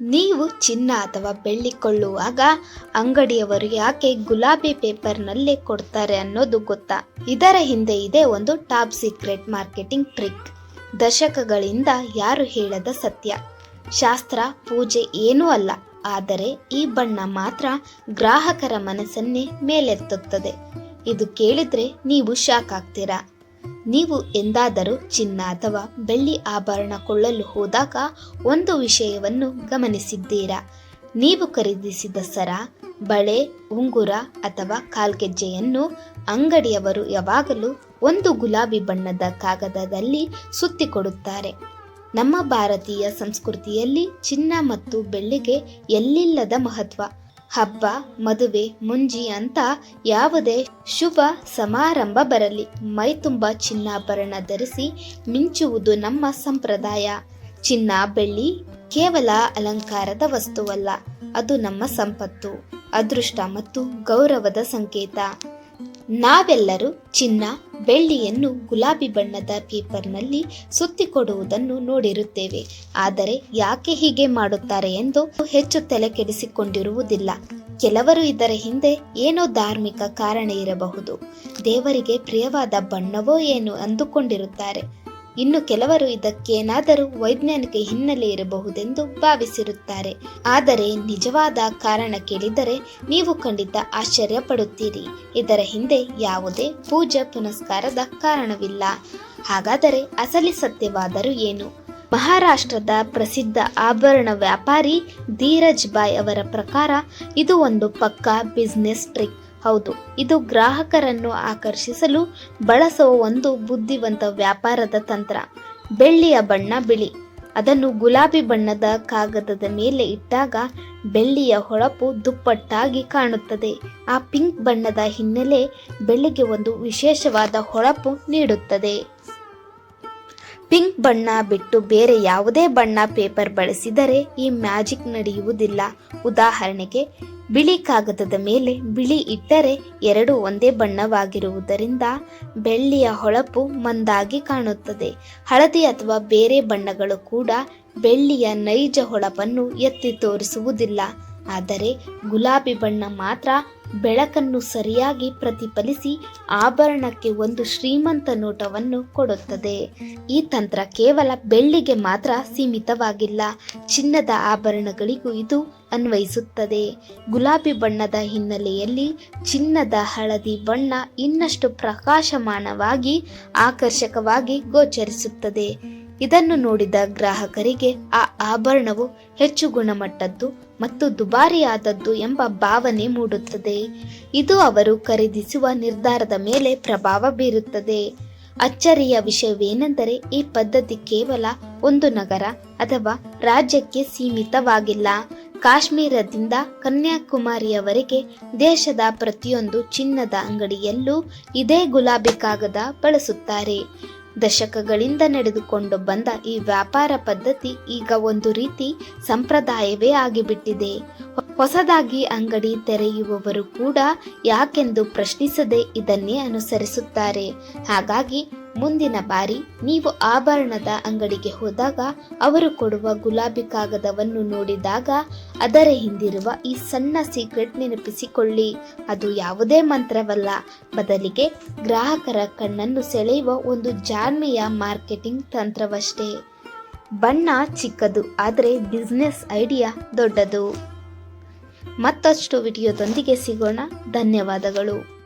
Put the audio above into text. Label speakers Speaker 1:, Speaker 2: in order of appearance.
Speaker 1: ನೀವು ಚಿನ್ನ ಅಥವಾ ಬೆಳ್ಳಿ ಕೊಳ್ಳುವಾಗ ಅಂಗಡಿಯವರು ಯಾಕೆ ಗುಲಾಬಿ ಪೇಪರ್ನಲ್ಲೇ ಕೊಡ್ತಾರೆ ಅನ್ನೋದು ಗೊತ್ತಾ? ಇದರ ಹಿಂದೆ ಇದೆ ಒಂದು ಟಾಪ್ ಸೀಕ್ರೆಟ್ ಮಾರ್ಕೆಟಿಂಗ್ ಟ್ರಿಕ್. ದಶಕಗಳಿಂದ ಯಾರು ಹೇಳದ ಸತ್ಯ? ಶಾಸ್ತ್ರ, ಪೂಜೆ ಏನೂ ಅಲ್ಲ. ಆದರೆ ಈ ಬಣ್ಣ ಮಾತ್ರ ಗ್ರಾಹಕರ ಮನಸ್ಸನ್ನೇ ಮೇಲೆತ್ತುತ್ತದೆ. ಇದು ಕೇಳಿದ್ರೆ ನೀವು ಶಾಕ್ ಆಗ್ತೀರಾ? ನೀವು ಎಂದಾದರೂ ಚಿನ್ನ ಅಥವಾ ಬೆಳ್ಳಿ ಆಭರಣ ಕೊಳ್ಳಲು ಹೋದಾಗ ಒಂದು ವಿಷಯವನ್ನು ಗಮನಿಸಿದ್ದೀರಾ? ನೀವು ಖರೀದಿಸಿದ ಸರ, ಬಳೆ, ಉಂಗುರ ಅಥವಾ ಕಾಲ್ಗೆಜ್ಜೆಯನ್ನು ಅಂಗಡಿಯವರು ಯಾವಾಗಲೂ ಒಂದು ಗುಲಾಬಿ ಬಣ್ಣದ ಕಾಗದದಲ್ಲಿ ಸುತ್ತಿಕೊಡುತ್ತಾರೆ. ನಮ್ಮ ಭಾರತೀಯ ಸಂಸ್ಕೃತಿಯಲ್ಲಿ ಚಿನ್ನ ಮತ್ತು ಬೆಳ್ಳಿಗೆ ಎಲ್ಲಿಲ್ಲದ ಮಹತ್ವ? ಹಬ್ಬ, ಮದುವೆ, ಮುಂಜಿ ಅಂತ ಯಾವುದೇ ಶುಭ ಸಮಾರಂಭ ಬರಲಿ. ಮೈ ತುಂಬ ಚಿನ್ನಾಭರಣ ಧರಿಸಿ ಮಿಂಚುವುದು ನಮ್ಮ ಸಂಪ್ರದಾಯ. ಚಿನ್ನ, ಬೆಳ್ಳಿ ಕೇವಲ ಅಲಂಕಾರದ ವಸ್ತುವಲ್ಲ, ಅದು ನಮ್ಮ ಸಂಪತ್ತು. ಅದೃಷ್ಟ ಮತ್ತು ಗೌರವದ ಸಂಕೇತ. ನಾವೆಲ್ಲರೂ ಚಿನ್ನ, ಬೆಳ್ಳಿಯನ್ನು ಗುಲಾಬಿ ಬಣ್ಣದ ಪೇಪರ್ನಲ್ಲಿ ಸುತ್ತಿಕೊಡುವುದನ್ನು ನೋಡಿರುತ್ತೇವೆ. ಆದರೆ ಯಾಕೆ ಹೀಗೆ ಮಾಡುತ್ತಾರೆ ಎಂದು ಹೆಚ್ಚು ತಲೆ ಕೆಡಿಸಿಕೊಂಡಿರುವುದಿಲ್ಲ ಕೆಲವರು ಇದರ ಹಿಂದೆ ಏನೋ ಧಾರ್ಮಿಕ ಕಾರಣ ಇರಬಹುದು. ದೇವರಿಗೆ ಪ್ರಿಯವಾದ ಬಣ್ಣವೋ ಏನು ಅಂದುಕೊಂಡಿರುತ್ತಾರೆ. ಇನ್ನು ಕೆಲವರು ಇದಕ್ಕೇನಾದರೂ ವೈಜ್ಞಾನಿಕ ಹಿನ್ನೆಲೆ ಇರಬಹುದೆಂದು ಭಾವಿಸಿರುತ್ತಾರೆ. ಆದರೆ ನಿಜವಾದ ಕಾರಣ ಕೇಳಿದರೆ ನೀವು ಖಂಡಿತ ಆಶ್ಚರ್ಯ ಪಡುತ್ತೀರಿ ಇದರ ಹಿಂದೆ ಯಾವುದೇ ಪೂಜಾ ಪುನಸ್ಕಾರದ ಕಾರಣವಿಲ್ಲ. ಹಾಗಾದರೆ ಅಸಲಿ ಸತ್ಯವಾದರೂ ಏನು? ಮಹಾರಾಷ್ಟ್ರದ ಪ್ರಸಿದ್ಧ ಆಭರಣ ವ್ಯಾಪಾರಿ ಧೀರಜ್ ಬಾಯ್ ಅವರ ಪ್ರಕಾರ ಇದು ಒಂದು ಪಕ್ಕಾ ಬಿಸ್ನೆಸ್ ಟ್ರಿಕ್. ಹೌದು, ಇದು ಗ್ರಾಹಕರನ್ನು ಆಕರ್ಷಿಸಲು ಬಳಸುವ ಒಂದು ಬುದ್ಧಿವಂತ ವ್ಯಾಪಾರದ ತಂತ್ರ. ಬೆಳ್ಳಿಯ ಬಣ್ಣ ಬಿಳಿ. ಅದನ್ನು ಗುಲಾಬಿ ಬಣ್ಣದ ಕಾಗದದ ಮೇಲೆ ಇಟ್ಟಾಗ ಬೆಳ್ಳಿಯ ಹೊಳಪು ದುಪ್ಪಟ್ಟಾಗಿ ಕಾಣುತ್ತದೆ. ಆ ಪಿಂಕ್ ಬಣ್ಣದ ಹಿನ್ನೆಲೆ ಬೆಳ್ಳಿಗೆ ಒಂದು ವಿಶೇಷವಾದ ಹೊಳಪು ನೀಡುತ್ತದೆ. ಪಿಂಕ್ ಬಣ್ಣ ಬಿಟ್ಟು ಬೇರೆ ಯಾವುದೇ ಬಣ್ಣ ಪೇಪರ್ ಬಳಸಿದರೆ ಈ ಮ್ಯಾಜಿಕ್ ನಡೆಯುವುದಿಲ್ಲ. ಉದಾಹರಣೆಗೆ, ಬಿಳಿ ಕಾಗದದ ಮೇಲೆ ಬಿಳಿ ಇಟ್ಟರೆ ಎರಡು ಒಂದೇ ಬಣ್ಣವಾಗಿರುವುದರಿಂದ ಬೆಳ್ಳಿಯ ಹೊಳಪು ಮಂದಾಗಿ ಕಾಣುತ್ತದೆ. ಹಳದಿ ಅಥವಾ ಬೇರೆ ಬಣ್ಣಗಳು ಕೂಡ ಬೆಳ್ಳಿಯ ನೈಜ ಹೊಳಪನ್ನು ಎತ್ತಿ ತೋರಿಸುವುದಿಲ್ಲ. ಆದರೆ ಗುಲಾಬಿ ಬಣ್ಣ ಮಾತ್ರ ಬೆಳಕನ್ನು ಸರಿಯಾಗಿ ಪ್ರತಿಫಲಿಸಿ ಆಭರಣಕ್ಕೆ ಒಂದು ಶ್ರೀಮಂತ ನೋಟವನ್ನು ಕೊಡುತ್ತದೆ. ಈ ತಂತ್ರ ಕೇವಲ ಬೆಳ್ಳಿಗೆ ಮಾತ್ರ ಸೀಮಿತವಾಗಿಲ್ಲ. ಚಿನ್ನದ ಆಭರಣಗಳಿಗೂ ಇದು ಅನ್ವಯಿಸುತ್ತದೆ. ಗುಲಾಬಿ ಬಣ್ಣದ ಹಿನ್ನೆಲೆಯಲ್ಲಿ ಚಿನ್ನದ ಹಳದಿ ಬಣ್ಣ ಇನ್ನಷ್ಟು ಪ್ರಕಾಶಮಾನವಾಗಿ ಆಕರ್ಷಕವಾಗಿ ಗೋಚರಿಸುತ್ತದೆ. ಇದನ್ನು ನೋಡಿದ ಗ್ರಾಹಕರಿಗೆ ಆ ಆಭರಣವು ಹೆಚ್ಚು ಗುಣಮಟ್ಟದ್ದು ಮತ್ತು ದುಬಾರಿಯಾದದ್ದು ಎಂಬ ಭಾವನೆ ಮೂಡುತ್ತದೆ. ಇದು ಅವರು ಖರೀದಿಸುವ ನಿರ್ಧಾರದ ಮೇಲೆ ಪ್ರಭಾವ ಬೀರುತ್ತದೆ. ಅಚ್ಚರಿಯ ವಿಷಯವೇನೆಂದರೆ ಈ ಪದ್ಧತಿ ಕೇವಲ ಒಂದು ನಗರ ಅಥವಾ ರಾಜ್ಯಕ್ಕೆ ಸೀಮಿತವಾಗಿಲ್ಲ. ಕಾಶ್ಮೀರದಿಂದ ಕನ್ಯಾಕುಮಾರಿಯವರೆಗೆ ದೇಶದ ಪ್ರತಿಯೊಂದು ಚಿನ್ನದ ಅಂಗಡಿಯಲ್ಲೂ ಇದೇ ಗುಲಾಬಿ ಕಾಗದ ಬಳಸುತ್ತಾರೆ. ದಶಕಗಳಿಂದ ನಡೆದುಕೊಂಡು ಬಂದ ಈ ವ್ಯಾಪಾರ ಪದ್ಧತಿ ಈಗ ಒಂದು ರೀತಿ ಸಂಪ್ರದಾಯವೇ ಆಗಿಬಿಟ್ಟಿದೆ. ಹೊಸದಾಗಿ ಅಂಗಡಿ ತೆರೆಯುವವರು ಕೂಡ ಯಾಕೆಂದು ಪ್ರಶ್ನಿಸದೆ ಇದನ್ನೇ ಅನುಸರಿಸುತ್ತಾರೆ. ಹಾಗಾಗಿ ಮುಂದಿನ ಬಾರಿ ನೀವು ಆಭರಣದ ಅಂಗಡಿಗೆ ಹೋದಾಗ ಅವರು ಕೊಡುವ ಗುಲಾಬಿ ಕಾಗದವನ್ನು ನೋಡಿದಾಗ ಅದರ ಹಿಂದಿರುವ ಈ ಸಣ್ಣ ಸೀಕ್ರೆಟ್ ನೆನಪಿಸಿಕೊಳ್ಳಿ. ಅದು ಯಾವುದೇ ಮಂತ್ರವಲ್ಲ. ಬದಲಿಗೆ ಗ್ರಾಹಕರ ಕಣ್ಣನ್ನು ಸೆಳೆಯುವ ಒಂದು ಜಾಣ್ಮೆಯ ಮಾರ್ಕೆಟಿಂಗ್ ತಂತ್ರವಷ್ಟೇ. ಬಣ್ಣ ಚಿಕ್ಕದು, ಆದರೆ ಬಿಸ್ನೆಸ್ ಐಡಿಯಾ ದೊಡ್ಡದು. ಮತ್ತಷ್ಟು ವಿಡಿಯೋದೊಂದಿಗೆ ಸಿಗೋಣ. ಧನ್ಯವಾದಗಳು.